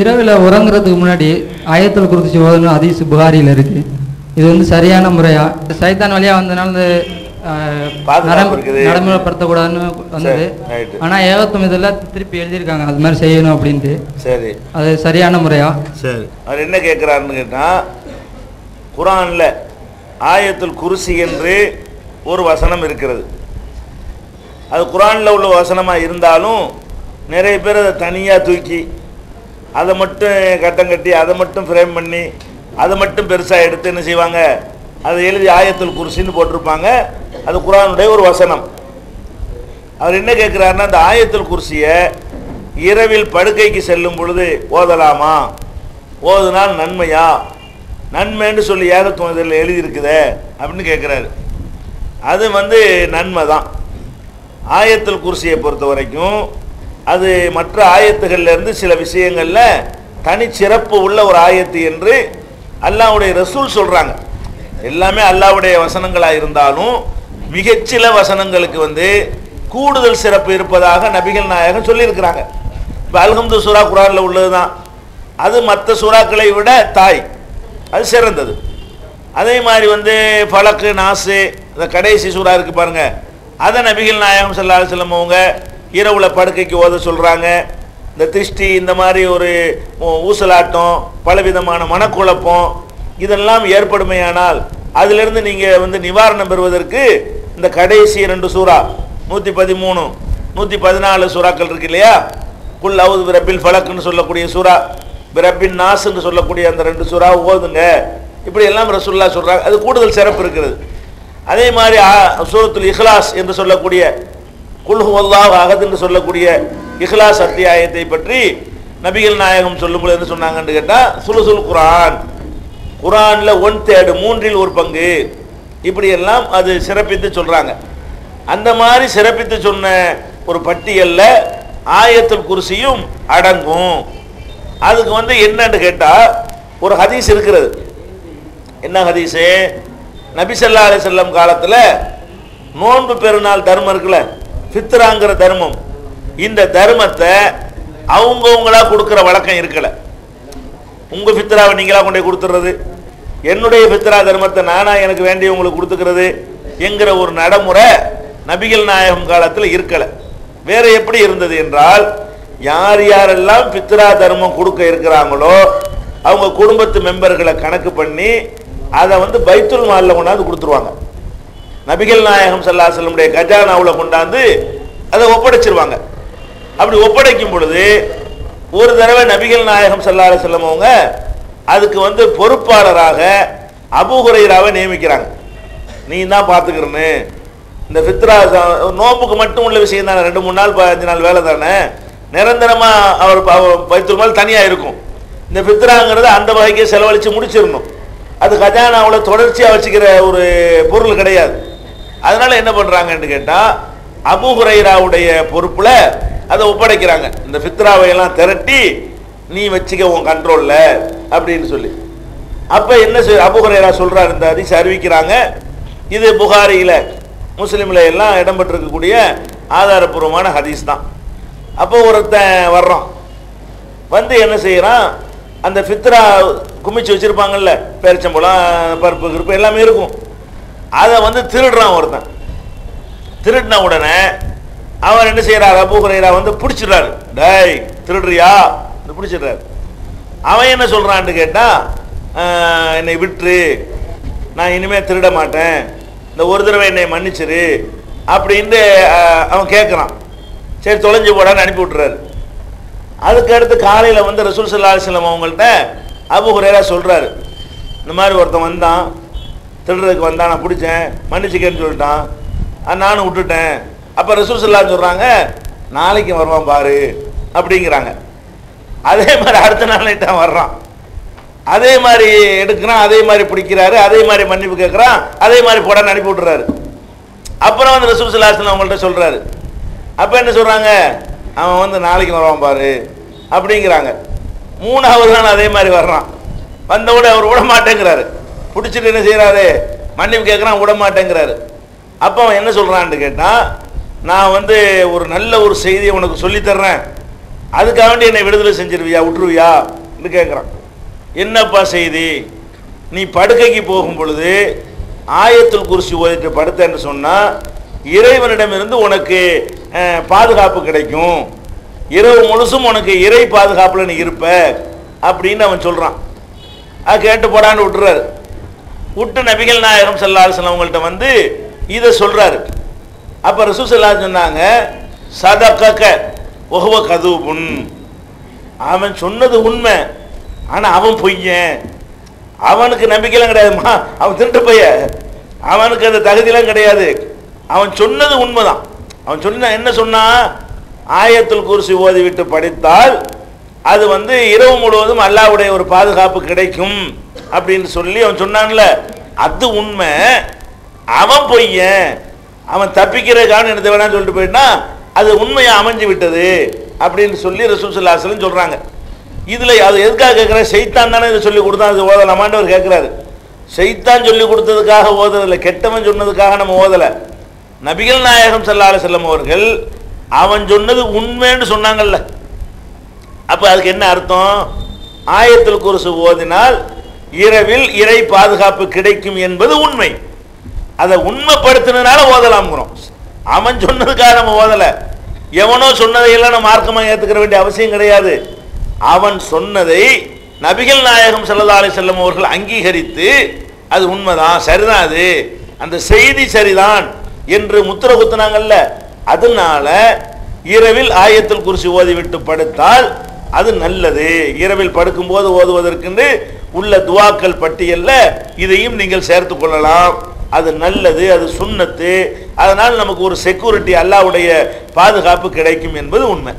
இரவில் உறங்குறதுக்கு முன்னாடி ஆயத்தில் குறிச்சி ஓதணும் ஹதீஸ் புகாரியில் இருக்கு. இது வந்து சரியான முறையா? சைத்தான் வழியா வந்தனால இந்த இருக்குது. நடைமுறைப்படுத்தக்கூடாதுன்னு வந்தது. ஆனால் ஏகத்துவம் இதெல்லாம் திருப்பி எழுதியிருக்காங்க. அது மாதிரி செய்யணும் அப்படின்ட்டு. சரி. அது சரியான முறையா? சரி. அவர் என்ன கேட்குறாருன்னு கேட்டால் குரானில் ஆயத்துல் குருசி என்று ஒரு வசனம் இருக்கிறது. அது குரானில் உள்ள வசனமாக இருந்தாலும் நிறைய பேர் அதை தனியாக தூக்கி அதை மட்டும் கட்டம் கட்டி அதை மட்டும் ஃப்ரேம் பண்ணி அதை மட்டும் பெருசாக எடுத்து என்ன செய்வாங்க? அதை எழுதி ஆயத்தில் குருசின்னு போட்டிருப்பாங்க. அது குரானுடைய ஒரு வசனம். அவர் என்ன கேட்குறாருன்னா அந்த ஆயத்தில் குருசியை இரவில் படுக்கைக்கு செல்லும் பொழுது ஓதலாமா? ஓதுனால் நன்மையா? நன்மைன்னு சொல்லி ஏகத்துவம் இதில் எழுதியிருக்குதே அப்படின்னு கேட்குறாரு. அது வந்து நன்மை தான். ஆயத்தில் குர்சியை பொறுத்த வரைக்கும் அது மற்ற ஆயத்துகள்லேருந்து சில விஷயங்களில் தனிச்சிறப்பு உள்ள ஒரு ஆயத்து என்று அல்லாவுடைய ரசூல் சொல்கிறாங்க எல்லாமே அல்லாவுடைய வசனங்களாக இருந்தாலும் மிகச்சில வசனங்களுக்கு வந்து கூடுதல் சிறப்பு இருப்பதாக நபிகள் நாயகம் சொல்லியிருக்கிறாங்க. இப்போ அல்ஹம்து சூரா குரானில் உள்ளது தான் அது மற்ற சூறாக்களை விட தாய். அது சிறந்தது. அதே மாதிரி வந்து ஃபலக்கு நாசு இந்த கடைசி சூறா இருக்கு பாருங்கள் அதை நபிகள் நாயகம் செல்லாத அலைஹி அவங்க இரவில் படுக்கைக்கு ஓத சொல்கிறாங்க இந்த திருஷ்டி இந்த மாதிரி ஒரு ஊசலாட்டம் பலவிதமான மனக்குழப்பம் இதெல்லாம் ஏற்படுமையானால் அதிலிருந்து நீங்கள் வந்து நிவாரணம் பெறுவதற்கு இந்த கடைசி ரெண்டு சூறா நூற்றி பதிமூணு நூற்றி பதினாலு சூறாக்கள் இருக்கு இல்லையா? குல் அவுது பிரபில் ஃபலக்குன்னு சொல்லக்கூடிய சூறா பிரபின் நாஸ்ன்னு சொல்லக்கூடிய அந்த ரெண்டு சூறா ஓதுங்க. இப்படி எல்லாம் ரசுல்லா சொல்கிறாங்க அது கூடுதல் சிறப்பு இருக்கிறது அதே மாதிரி சூரத்துல் இஹ்லாஸ் என்று சொல்லக்கூடிய குல்ஹு அகத் என்று சொல்லக்கூடிய இஹ்லாஸ் அத்தியாயத்தை பற்றி நபிகள் நாயகம் சொல்லும்போது என்ன சொன்னாங்கன்னு கேட்டால் சுலுசுல் குரான் குரானில் ஒன் தேர்டு மூன்றில் ஒரு பங்கு. இப்படியெல்லாம் அது சிறப்பித்து சொல்கிறாங்க அந்த மாதிரி சிறப்பித்து சொன்ன ஒரு பட்டியலில் ஆயத்துல் குருசியும் அடங்கும். அதுக்கு வந்து என்னன்னு கேட்டால் ஒரு ஹதீஸ் இருக்கிறது. என்ன ஹதீஸு? நபி ஸல்லல்லாஹு அலைஹி வஸல்லம் நோன்பு பெருநாள் தர்மம் இருக்குல்ல? ஃபித்ராங்கிற தர்மம். இந்த தர்மத்தை அவங்கவுங்களா கொடுக்குற வழக்கம் இருக்கல. உங்க ஃபித்ராவை நீங்களா கொண்டு கொடுத்துட்றது கொடுத்துறது என்னுடைய ஃபித்ரா தர்மத்தை நானா எனக்கு வேண்டியவங்களுக்கு கொடுத்துக்கிறது என்கிற ஒரு நடைமுறை நபிகள் நாயகம் காலத்தில் இருக்கல. வேற எப்படி இருந்தது என்றால் யார் யாரெல்லாம் பித்ரா தர்மம் கொடுக்க இருக்கிறாங்களோ அவங்க குடும்பத்து மெம்பர்களை கணக்கு பண்ணி அதை வந்து பைத்துல் மாலில் கொண்டாந்து கொடுத்துருவாங்க. நபிகள் நாயகம் சல்லா செல்லமுடைய கஜானாவில் கொண்டாந்து அதை ஒப்படைச்சிருவாங்க. அப்படி ஒப்படைக்கும் பொழுது ஒரு தடவை நபிகள் நாயகம் ஸல்லல்லாஹு செல்லம் அவங்க அதுக்கு வந்து பொறுப்பாளராக அபூ நியமிக்கிறாங்க. நீ தான் பார்த்துக்கிறனு இந்த ஃபித்ரா நோம்புக்கு மட்டும் உள்ள விஷயம் தானே. ரெண்டு மூணு நாள் பதினஞ்சு நாள் வேலை தானே. நிரந்தரமாக அவர் பைத்துல் மால் தனியாக இருக்கும். இந்த ஃபித்ராங்கிறது அந்த வகைக்கு செலவழித்து முடிச்சிடணும். அது கஜானாவில் தொடர்ச்சியாக வச்சுக்கிற ஒரு பொருள் கிடையாது. அதனால என்ன பண்றாங்கன்னு கேட்டா அபு ஹுரைராவுடைய பொறுப்புல அதை ஒப்படைக்கிறாங்க. இந்த ஃபித்ராவை எல்லாம் திரட்டி நீ வச்சுக்க உன் கண்ட்ரோல்ல அப்படின்னு சொல்லி. அப்ப என்ன செய் அபூ ஹுரைரா சொல்றாரு இந்த ஹதீஸ் அறிவிக்கிறாங்க. இது புகாரியில முஸ்லீம்ல எல்லாம் இடம்பெற்றிருக்கக்கூடிய ஆதாரபூர்வமான ஹதீஸ் தான். அப்போ ஒருத்தன் வர்றான். வந்து என்ன செய்யறான்? அந்த ஃபித்ரா குமிச்சு வச்சிருப்பாங்கல்ல பேரிச்சம்பழம் பருப்பு கிருப்பு எல்லாமே இருக்கும். அதை வந்து திருடுறான் ஒருத்தன். திருடின உடனே அவன் என்ன செய்யறாரு அபு ஹுரைரா வந்து பிடிச்சிடுறாரு. டேய் திருடுறியா? பிடிச்சிடுறாரு. அவன் என்ன சொல்றான்னு கேட்டா என்னை விட்டுரு. நான் இனிமே திருட மாட்டேன். இந்த ஒரு தடவை என்னை மன்னிச்சிரு. அப்படின்ட்டு அவன் கேட்குறான் சரி தொலைஞ்சு போடான்னு அனுப்பி விட்டுறாரு. அதுக்கு அடுத்து காலையில் வந்து ரசூல் சல்லா அலிஸ்லாம் அவங்கள்ட்ட அபு ஹுரேரா சொல்கிறாரு இந்த மாதிரி ஒருத்தன் வந்தான். திருடுறதுக்கு வந்தான் நான் பிடிச்சேன் மன்னிச்சுக்கேன்னு சொல்லிட்டான். நானும் விட்டுட்டேன். அப்போ ரசூல் சொல்கிறாங்க நாளைக்கு வருவான் பாரு அப்படிங்கிறாங்க. அதே மாதிரி அடுத்த நாள் வர்றான். அதே மாதிரி எடுக்கிறான் அதே மாதிரி பிடிக்கிறாரு அதே மாதிரி மன்னிப்பு கேட்குறான் அதே மாதிரி போடான்னு அனுப்பி விட்றாரு அப்புறம் வந்து ரசூல் அவங்கள்ட்ட சொல்கிறாரு அப்போ என்ன சொல்கிறாங்க அவன் வந்து நாளைக்கு வருவான் பாரு அப்படிங்கிறாங்க. மூணாவது தான் அதே மாதிரி வர்றான். வந்த அவர் விட மாட்டேங்கிறாரு பிடிச்சிட்டு என்ன செய்கிறாரு மன்னிப்பு கேட்குறான் விட மாட்டேங்கிறாரு அப்போ அவன் என்ன சொல்கிறான்னு கேட்டால் நான் வந்து ஒரு நல்ல ஒரு செய்தியை உனக்கு சொல்லித் தர்றேன். அதுக்காக வேண்டி என்னை விடுதலை செஞ்சிருவியா விட்டுருவியா? என்று கேட்குறான் என்னப்பா செய்தி? நீ படுக்கைக்கு போகும் பொழுது ஆயத்தில் குறிச்சி ஓதிட்டு படுத்தேன்னு சொன்னால் இறைவனிடமிருந்து உனக்கு பாதுகாப்பு கிடைக்கும். இரவு முழுசும் உனக்கு இறை பாதுகாப்பில் நீ இருப்ப. அப்படின்னு அவன் சொல்கிறான் அது கேட்டு போடான்னு விட்டுறாரு. விட்டு நபிகள் நாயகம் சல்லாஹம் அவங்கள்ட்ட வந்து இதை சொல்கிறாரு அப்போ ரசூ சல்லா சொன்னாங்க சதக்க ஒஹுவ கதுபுன். அவன் சொன்னது உண்மை. ஆனால் அவன் பொய்யன். அவனுக்கு நம்பிக்கைலாம் கிடையாதுமா அவன் திருட்டு பைய அவனுக்கு அந்த தகுதியெல்லாம் கிடையாது. அவன் சொன்னது உண்மைதான். அவன் சொன்ன என்ன சொன்னான் ஆயத்துல் குர்சி ஓதிவிட்டு படித்தால் அது வந்து இரவு முழுவதும் அல்லாவுடைய ஒரு பாதுகாப்பு கிடைக்கும். அப்படின்னு சொல்லி அவன் சொன்னான்ல அது உண்மை. அவன் பொய்யன். அவன் தப்பிக்கிறதுக்கான என்னத்தை வேணாம்னு சொல்லிட்டு போயிட்டா அது உண்மையா அமைஞ்சு விட்டது அப்படின்னு சொல்லி ரசூசல்லாசலம் சொல்றாங்க. இதுல அது எதுக்காக கேட்குற செய்தான் தானே இதை சொல்லி கொடுத்தா அது ஓதலாமான்னு அவர் கேட்குறாரு செய்தான் சொல்லி கொடுத்ததுக்காக ஓதுறதில்ல கெட்டவன் சொன்னதுக்காக நம்ம ஓதலை. நபிகள் நாயகம் செல்லால செல்லம் அவர்கள் அவன் சொன்னது உண்மைன்னு சொன்னாங்கல்ல. அப்ப அதுக்கு என்ன அர்த்தம்? ஆயத்தில் குருசு ஓதினால் இரவில் இறை பாதுகாப்பு கிடைக்கும் என்பது உண்மை. அதை உண்மைப்படுத்தினால ஓதலாம்ங்கிறோம். அவன் சொன்னதுக்காக நம்ம ஓதல. எவனோ சொன்னதையெல்லாம் நம்ம மார்க்கமாக ஏற்றுக்கிற வேண்டிய அவசியம் கிடையாது. அவன் சொன்னதை நபிகள் நாயகம் ஸல்லல்லாஹு செல்லும் செல்லம் அவர்கள் அங்கீகரித்து அது உண்மைதான் சரிதான் அது. அந்த செய்தி சரிதான் என்று முத்திர குத்துனாங்கல்ல. அதனால இரவில் ஆயத்தில் குறிச்சி ஓதிவிட்டு படுத்தால் அது நல்லது. இரவில் படுக்கும்போது ஓதுவதற்கென்று உள்ள துவாக்கள் பட்டியலில் இதையும் நீங்கள் சேர்த்து கொள்ளலாம். அது நல்லது அது சுண்ணத்து. அதனால் நமக்கு ஒரு செக்யூரிட்டி அல்லாவுடைய பாதுகாப்பு கிடைக்கும் என்பது உண்மை.